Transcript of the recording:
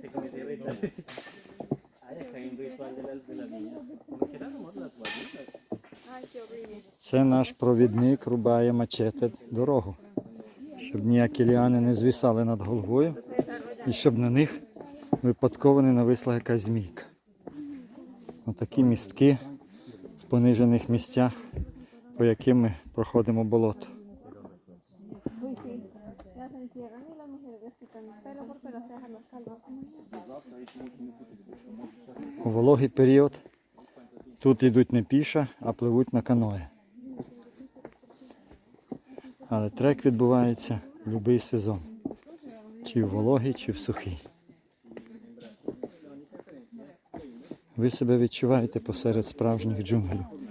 Siccome si rita. Ah, ecco, in ritual della, della vigna. Come chiedano mo la tua vita? Це наш провідник рубає мачете дорогу, щоб ніякі ліани не звісали над головою і щоб на них випадково не нависла якась змійка. Отакі містки в понижених місцях, по яким ми проходимо болото. У вологий період тут йдуть не піша, а пливуть на каное. Але трек відбувається в будь-який сезон. Чи в вологий, чи в сухий. Ви себе відчуваєте посеред справжніх джунглів.